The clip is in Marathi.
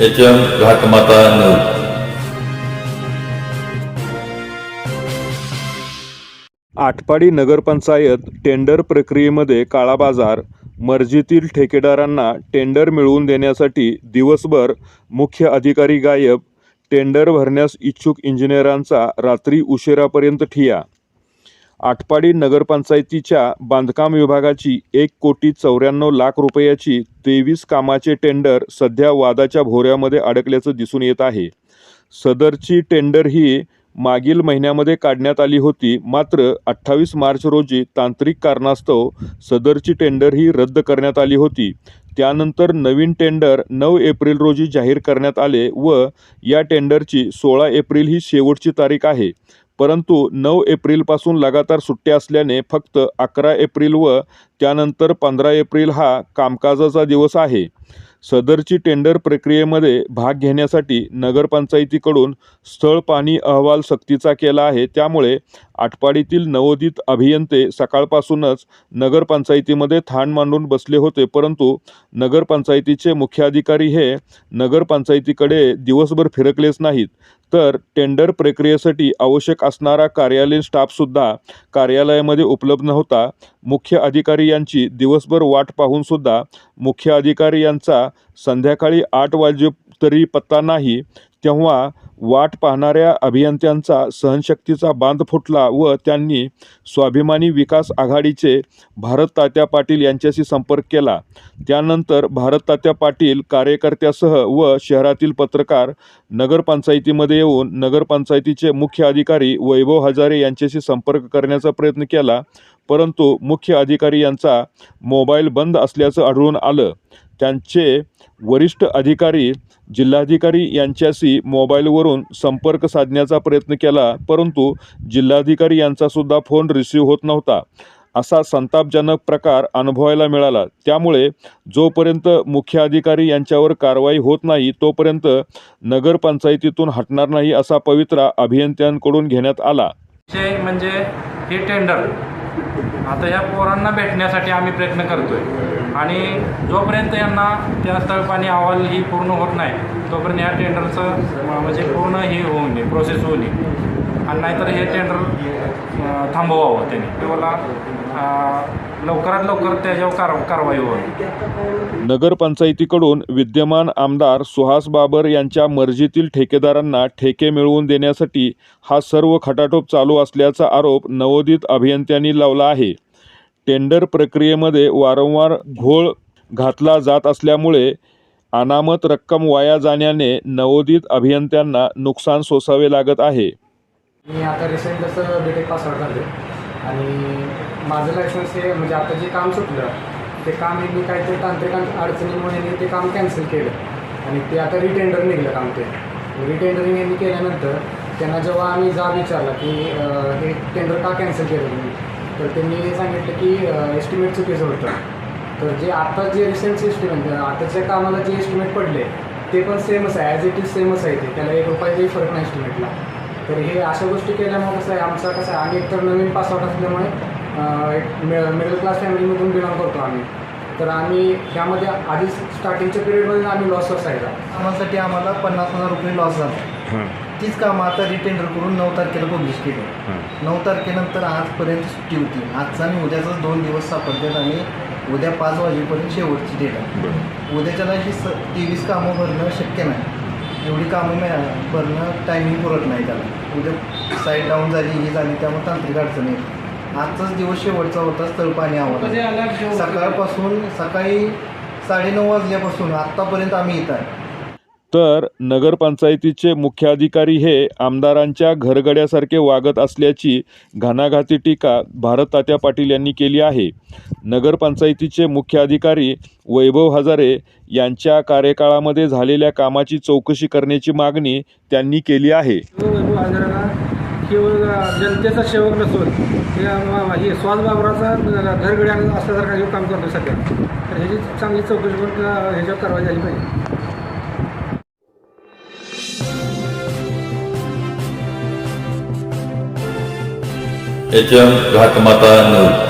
H M Ghatmata news Atpadi नगरपंचायत टेंडर प्रक्रियेमध्ये काळाबाजार मर्जीतील ठेकेदारांना टेंडर मिळवून देण्यासाठी दिवसभर मुख्य अधिकारी गायब टेंडर भरण्यास इच्छुक इंजिनियरांचा रात्री उशिरापर्यंत ठिया. आटपाडी नगरपंचायतीच्या बांधकाम विभागाची एक कोटी चौऱ्याण्णव लाख रुपयाची तेवीस कामाचे टेंडर सध्या वादाच्या भोऱ्यामध्ये अडकल्याचं दिसून येत आहे. सदरची टेंडर ही मागील महिन्यामध्ये काढण्यात आली होती. मात्र अठ्ठावीस मार्च रोजी तांत्रिक कारणास्तव सदरची टेंडर ही रद्द करण्यात आली होती. त्यानंतर नवीन टेंडर नऊ एप्रिल रोजी जाहीर करण्यात आले व या टेंडरची सोळा एप्रिल ही शेवटची तारीख आहे. परंतु नऊ एप्रिलपासून लगातार सुट्ट्या असल्याने फक्त अकरा एप्रिल व त्यानंतर पंधरा एप्रिल हा कामकाजाचा दिवस आहे. सदरची टेंडर प्रक्रियेमध्ये भाग घेण्यासाठी नगरपंचायतीकडून स्थळ पाणी अहवाल सक्तीचा केला आहे. त्यामुळे आटपाडीतील नवोदित अभियंते सकाळपासूनच नगरपंचायतीमध्ये थाण मांडून बसले होते परंतु नगरपंचायतीचे मुख्याधिकारी हे नगरपंचायतीकडे दिवसभर फिरकलेच नाहीत. तर टेंडर प्रक्रियेसाठी आवश्यक असणारा कार्यालयीन स्टाफसुद्धा कार्यालयामध्ये उपलब्ध नव्हता. मुख्य अधिकारी यांची दिवसभर वाट पाहूनसुद्धा मुख्य अधिकारी यांचा संध्याकाळी आठ वाजे तरी पत्ता नाही तेव्हा वाट पाहणाऱ्या अभियंत्यांचा सहनशक्तीचा बांध फुटला व त्यांनी स्वाभिमानी विकास आघाडीचे भारत तात्या पाटील यांच्याशी संपर्क केला. त्यानंतर भारत तात्या पाटील कार्यकर्त्यासह व शहरातील पत्रकार नगरपंचायतीमध्ये येऊन नगरपंचायतीचे मुख्य अधिकारी वैभव हजारे यांच्याशी संपर्क करण्याचा प्रयत्न केला. परंतु मुख्य अधिकारी यांचा मोबाईल बंद असल्याचं आढळून आलं. त्यांचे वरिष्ठ अधिकारी जिल्हाधिकारी यांच्याशी मोबाईलवरून संपर्क साधण्याचा प्रयत्न केला परंतु जिल्हाधिकारी यांचासुद्धा फोन रिसीव होत नव्हता. असा संतापजनक प्रकार अनुभवायला मिळाला. त्यामुळे जोपर्यंत मुख्य अधिकारी यांच्यावर कारवाई होत नाही तोपर्यंत नगरपंचायतीतून हटणार नाही असा पवित्रा अभियंत्यांकडून घेण्यात आला. म्हणजे हे टेंडर. आता ह्या पोरांना भेटण्यासाठी आम्ही प्रयत्न करतोय. आणि जोपर्यंत यांना त्या स्थळपाणी अहवाल ही पूर्ण होत नाही तोपर्यंत ह्या टेंडरचं म्हणजे पूर्ण हे होऊन नये प्रोसेस होऊ नये. आणि नाहीतर हे टेंडर थांबवावं त्यांनी. किंवा लवकरात लवकर त्याच्यावर कार कारवाई व्हावी. नगरपंचायतीकडून विद्यमान आमदार सुहास बाबर यांच्या मर्जीतील ठेकेदारांना ठेके मिळवून देण्यासाठी हा सर्व खटाटोप चालू असल्याचा आरोप नवोदित अभियंत्यांनी लावला आहे. टेंडर प्रक्रियेमध्ये वारंवार घोळ घातला जात असल्यामुळे अनामत रक्कम वाया जाण्याने नवोदित अभियंत्यांना नुकसान सोसावे लागत आहे. मी आता रिसेंट जसं बी टेक पासआउट झाले आणि माझं लायसन्स हे म्हणजे आता जे काम सुटलं ते काम हे मी काहीतरी तांत्रिक अडचणीमुळे मी ते काम कॅन्सल केलं. आणि ते आता रिटेंडर निघलं काम ते. रिटेंडरिंग यांनी केल्यानंतर त्यांना जेव्हा आम्ही जा विचारला की हे टेंडर का कॅन्सल केलं तुम्ही तर त्यांनी सांगितलं की एस्टिमेट चुकीचं होतं. तर जे आता जे रिसेंट एस्टिमेट आताच्या कामाला जे एस्टिमेट पडले ते पण सेमच आहे. ॲज इट इज सेमच आहे ते. त्याला एक रुपयाचाही फरक नाही एस्टिमेटला तर हे अशा गोष्टी केल्यामुळे कसं आहे आमचा कसं आहे आम्ही एकतर नवीन पासआउट असल्यामुळे एक मिडल क्लास फॅमिलीमधून बिलॉंग करतो आम्ही. तर आम्ही ह्यामध्ये आधीच स्टार्टिंगच्या पिरियडमध्ये आम्ही लॉस असायचा कामासाठी आम्हाला पन्नास हजार रुपये लॉस झाला. तीच कामं आता रिटेंडर करून नऊ तारखेला पब्लिश केली. नऊ तारखेनंतर आजपर्यंत सुट्टी होती. आजचा आणि उद्याचा दोन दिवस सापडतात आणि उद्या पाच वाजेपर्यंत शेवटची डेट आहे. उद्याच्याला ही स तेवीस कामं भरणं शक्य नाही. एवढी कामं मिळा भरणं टायमिंग पुरत नाही त्याला. उद्या साईड डाऊन झाली ही झाली त्यामुळे तांत्रिक अडचणी. आजचाच दिवस शेवटचा होता स्थळपाणी आव्हान सकाळपासून सकाळी साडेनऊ वाजल्यापासून आत्तापर्यंत आम्ही इथं आहे. तर नगरपंचायतीचे मुख्याधिकारी हे आमदारांच्या घरगड्यासारखे वागत असल्याची घणाघाती टीका भारत तात्या पाटील यांनी केली आहे. नगरपंचायतीचे मुख्याधिकारी वैभव हजारे यांच्या कार्यकाळामध्ये झालेल्या कामाची चौकशी करण्याची मागणी त्यांनी केली आहे. केवळ जनतेचा सेवक नसून हे आम- स्वाद बाबराचा घरगड्या असल्यासारखा हे काम करतो सध्या तर ह्याची चांगली चौकशी करून ह्याच्यावर कारवाई झाली पाहिजे. H M Ghatmata news.